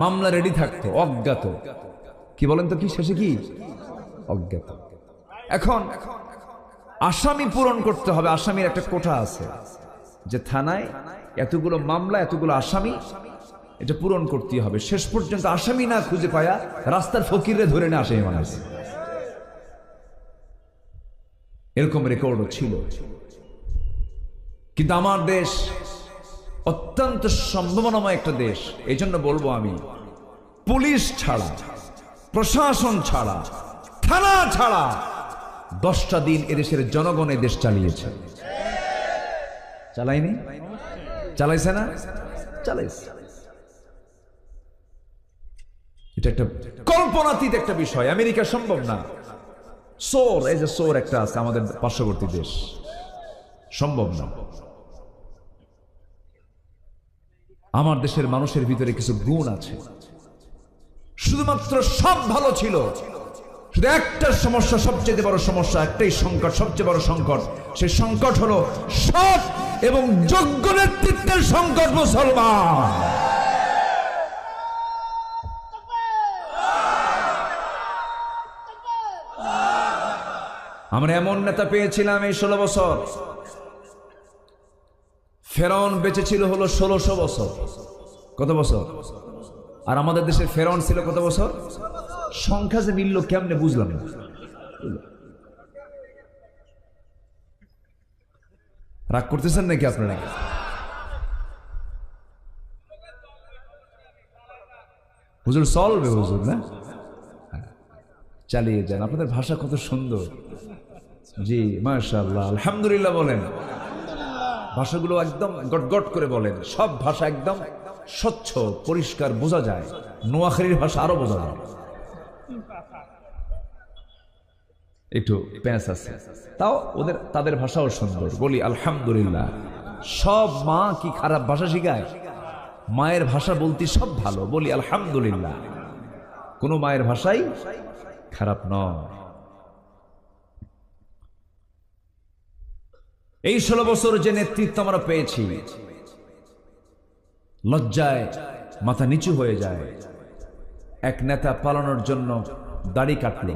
মামলা রেডি থাকতো, অজ্ঞাত। কি বলেন তো কি, শেষে কি? অজ্ঞাত। এখন আসামি পূরণ করতে হবে, আসামির একটা কোঠা আছে, যে থানায় এতগুলো মামলা, এতগুলো আসামি, এটা পূরণ করতে হবে। শেষ পর্যন্ত আসামি না খুঁজে পায়া রাস্তার ফকিরে ধরে না আসামি মানুষ। এরকম রেকর্ডও ছিল। কিন্তু আমার দেশ অত্যন্ত সম্ভাবনাময় একটা দেশ। এই জন্য বলব আমি, পুলিশ ছাড়া, প্রশাসন ছাড়া, থানা ছাড়া দশটা দিন এদেশের জনগণ দেশ চালিয়েছে। চালাইনি চালাইছে না? চালাইছে। এটা একটা কল্পনাতীত একটা বিষয়। আমেরিকা সম্ভব না। সোর, এই যে সোর একটা আছে আমাদের পার্শ্ববর্তী দেশ। সম্ভব না। আমার দেশের মানুষের ভিতরে কিছু গুণ আছে। শুধুমাত্র সব ভালো ছিল। শুধু একটা সমস্যা, সবচেয়ে বড় সমস্যা, একটাই সংকট, সবচেয়ে বড় সংকট। সেই সংকট হলো সৎ এবং যোগ্য নেতৃত্বের সংকট মুসলমান। আমরা এমন নেতা পেয়েছিলাম এই ষোলো বছর। ফেরন বেঁচে ছিল হলো ষোলোশো বছর। কত বছর? আর আমাদের দেশে ফেরন ছিল কত বছর? সংখ্যা যে মিলল কেমনে বুঝলাম রাগ করতেছেন নাকি আপনারা? হুজুর চলবে হুজুর, না? হ্যাঁ। চালিয়ে যান। আপনাদের ভাষা কত সুন্দর। জি, মাশাআল্লাহ, আলহামদুলিল্লাহ বলেন। ভাষাগুলো একদম গটগট করে বলেন। সব ভাষা একদম স্বচ্ছ, পরিষ্কার, বোঝা যায়। নোয়াখালীর ভাষা আরও বোঝা যায়। একটু প্যাঁচ আছে। তাও ওদের, তাদের ভাষাও সুন্দর। বলি, আলহামদুলিল্লাহ। সব মা কি খারাপ ভাষা শিখায়? মায়ের ভাষা বলতে সব ভালো। বলি, আলহামদুলিল্লাহ। কোনো মায়ের ভাষাই খারাপ নয়। এই ষোলো বছর যে নেতৃত্ব আমরা পেয়েছি লজ্জায় মাথা নিচু হয়ে যায়। এক নেতা পালানোর জন্য দাড়ি কাটল।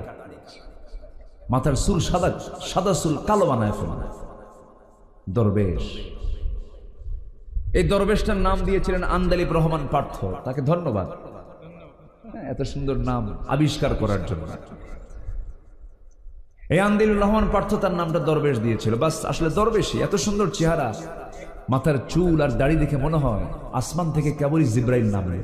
মাথার চুল সাদা সাদা চুল কালো বানায় ফেলল। দরবেশ। এই দরবেশটার নাম দিয়েছিলেন আন্দালিব রহমান পার্থ। তাকে ধন্যবাদ। হ্যাঁ, এত সুন্দর নাম আবিষ্কার করার জন্য। এই আন্দিলুর রহমান পার্থ তার নামটা দরবেশ দিয়েছিল। বাস আসলে দরবেশই, এত সুন্দর চেহারা। মাথার চুল আর দাড়ি দেখে মনে হয় আসমান থেকে কেবলই জিব্রাইল নামে।